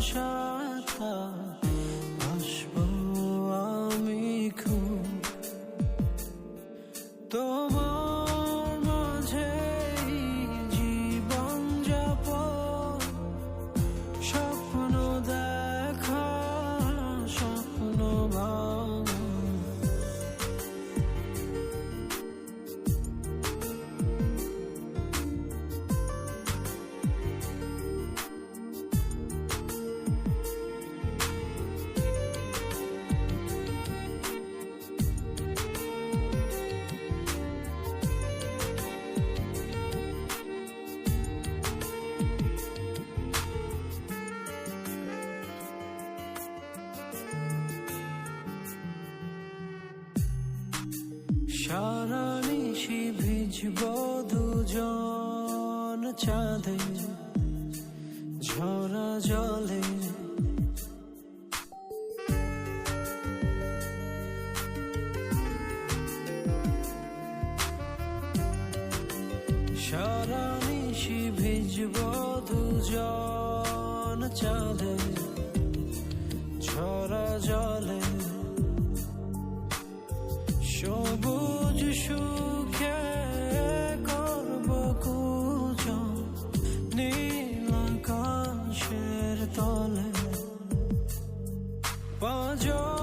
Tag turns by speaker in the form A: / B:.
A: sunshine. সারা নিশি ভিজব দুজন চাঁদে, ঝরা জলে। সারা নিশি ভিজব দুজন চাঁদে, ঝরা জলে। সবুজ সুখে করব কুজন নীল আকাশের তলে। পাঁজর